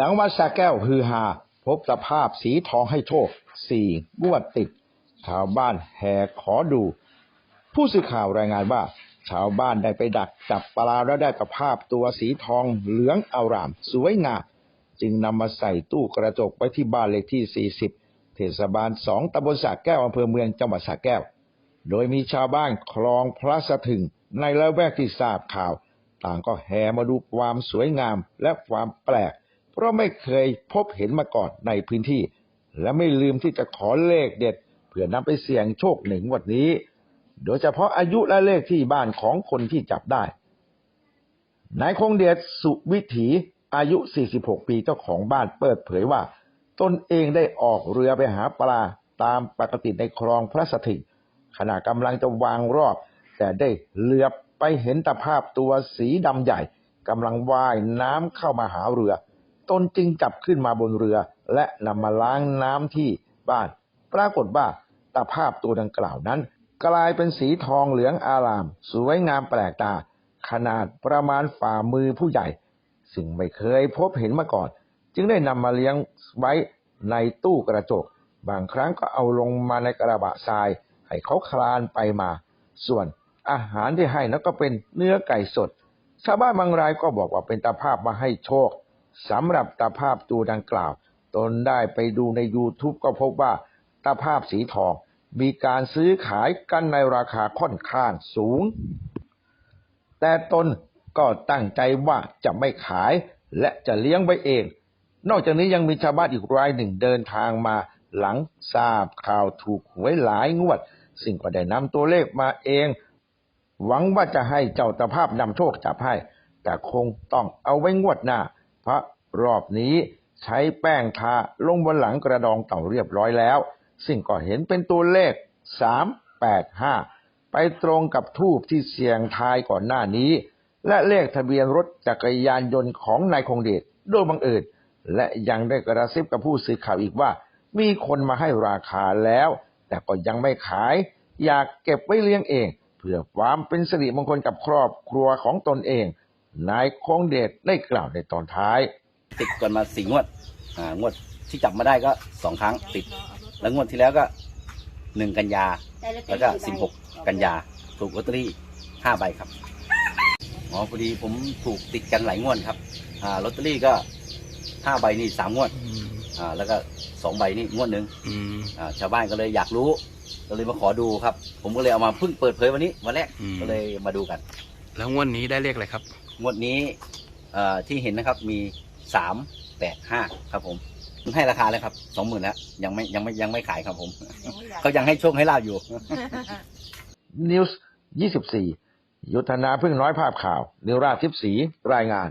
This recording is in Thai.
จังหวัดสระแก้วฮือฮาพบตะภาพสีทองให้โชคสี่งวดติด ชาวบ้านแห่ขอดู ผู้สื่อข่าวรายงานว่า ชาวบ้านได้ไปดักจับปลาแล้วได้ตะภาพตัวสีทองเหลืองอาราม สวยงามจึงนำมาใส่ตู้กระจกไว้ที่บ้านเลขที่ 40 เทศบาลสองตำบลสะแก้วอำเภอเมืองจังหวัดสะแก้ว โดยมีชาวบ้านคลองพระสะถึง ในละแวกที่ทราบข่าว ต่างก็แห่มาดูความสวยงามและความแปลก เพราะไม่เคยพบเห็นมาก่อนในพื้นที่ และไม่ลืมที่จะขอเลขเด็ด เพื่อนำไปเสี่ยงโชคหนึ่งวันนี้ โดยเฉพาะอายุและเลขที่บ้านของคนที่จับได้นายคงเดชสุวิถีอายุ 46 ปีเจ้าของบ้านเปิดเผยว่า ตนเองได้ออกเรือไปหาปลาตามปกติในคลองพระสถิงขณะกำลังจะวางรอบ แต่ได้เหลือบไปเห็นตะภาพตัวสีดำใหญ่กำลังว่ายน้ำเข้ามาหาเรือ ตนจึงจับขึ้นมาบนเรือ และนำมาล้างน้ำที่บ้าน ปรากฏว่าตะภาพตัวดังกล่าวนั้น กลายเป็นสีทองเหลืองอาราม สวยงามแปลกตา ขนาดประมาณฝ่ามือผู้ใหญ่ ซึ่งไม่เคยพบเห็นมาก่อน จึงได้นำมาเลี้ยงไว้ในตู้กระจก บางครั้งก็เอาลงมาในกระบะทราย ให้เขาคลานไปมา ส่วนอาหารที่ให้นั้นก็เป็นเนื้อไก่สด ชาวบ้านบางรายก็บอกว่าเป็นตาภาพมาให้โชค สำหรับตาภาพตัวดังกล่าว ตนได้ไปดูใน YouTube ก็พบว่าตาภาพสีทอง มีการซื้อขายกันในราคาค่อนข้างสูง แต่ตนก็ตั้งใจว่าจะไม่ขายและจะเลี้ยงไว้เอง นอกจากนี้ยังมีชาวบ้านอีกรายหนึ่งเดินทางมาหลังทราบข่าวถูกหวยหลายงวด ซึ่งก็ได้นำตัวเลขมาเอง หวังว่าจะให้เจ้าตาภาพนำโชคจับให้ แต่คงต้องเอาไว้งวดหน้า พระรอบนี้ใช้แป้งทาลงบนหลังกระดองเต่าเรียบร้อยแล้ว ซึ่งก็เห็นเป็นตัวเลข 385 ไปตรงกับทูบที่เสียงทายก่อนหน้านี้ และเลขทะเบียนรถจักรยานยนต์ของนายคงเดชโดยบังเอิญและยังได้กระซิบกับผู้สื่อข่าวอีกว่า มีคนมาให้ราคาแล้ว แต่ก็ยังไม่ขาย อยากเก็บไว้เลี้ยงเอง เพื่อความเป็นสิริมงคลกับครอบครัวของตนเอง นายคงเดชได้กล่าวในตอนท้าย ติดกันมาสี่งวดอ่างวดที่จับมาได้ก็สองครั้งติด แล้วงวดที่แล้วก็หนึ่งกันยา แล้วก็สิบหกกันยา ถูกลอตเตอรี่ห้าใบครับอ๋อพอดีผมถูกติดกันหลายงวดครับอ่าลอตเตอรี่ก็ห้าใบนี่สามงวดอ่าแล้วก็สองใบนี่งวดหนึ่งอ่าชาวบ้านก็เลยอยากรู้ก็เลยมาขอดูครับ ผมก็เลยเอามาเพิ่งเปิดเผยวันนี้วันแรกก็เลยมาดูกัน แล้วงวดนี้ได้เลขอะไรครับ งวดนี้เอ่อที่เห็นนะครับมีสามแปดห้าครับผมให้ราคาเลยครับสองหมื่นแล้วยังไม่ยังไม่ยังไม่ขายครับผม เขายังให้โชคให้ลาบอยู่ นิวส์24 ยุทธนาพึ่งน้อยภาพข่าว นิวราชทิพย์ศรีรายงาน